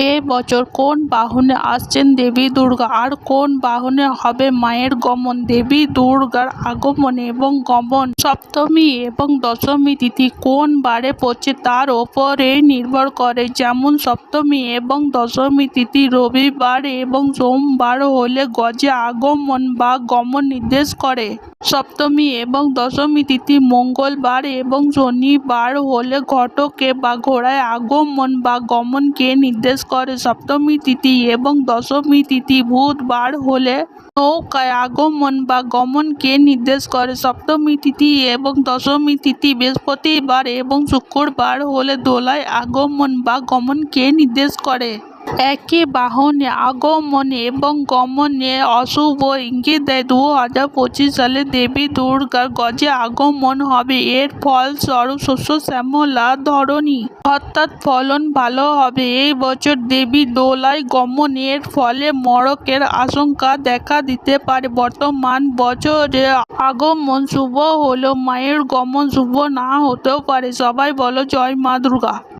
এ বছর কোন বাহনে আসছেন দেবী দুর্গা? আর কোন বাহনে হবে মায়ের গমন? দেবী দুর্গার আগমন এবং গমন সপ্তমী এবং দশমী তিথি কোন বারে পড়ছে তার ওপরে নির্ভর করে। যেমন সপ্তমী এবং দশমী তিথি রবিবার এবং সোমবার হলে গজে আগমন বা গমন নির্দেশ করে। সপ্তমী এবং দশমী তিথি মঙ্গলবার এবং শনিবার হলে ঘটকে বা ঘোড়ায় আগমন বা গমনকে নির্দেশ করে সপ্তমী তিথি এবং দশমী তিথি বুধবার হলে নৌকায় আগমন বা গমনকে নির্দেশ করে। সপ্তমী তিথি এবং দশমী তিথি বৃহস্পতিবার এবং শুক্রবার হলে দোলায় আগমন বা গমনকে নির্দেশ করে। একই বাহনে আগমন এবং গমনে অশুভ ইঙ্গিত দেয়। দু হাজার পঁচিশ সালে দেবী দুর্গার গজে আগমন হবে। এর ফলস্বরূপ শস্য শ্যামলা ধরণী। অর্থাৎ ফলন ভালো হবে। এই বছর দেবী দোলায় গমনের ফলে মরকের আশঙ্কা দেখা দিতে পারে। বর্তমান বছরে আগমন শুভ হলেও মায়ের গমন শুভ না হতেও পারে। সবাই বলো, জয় মা দুর্গা।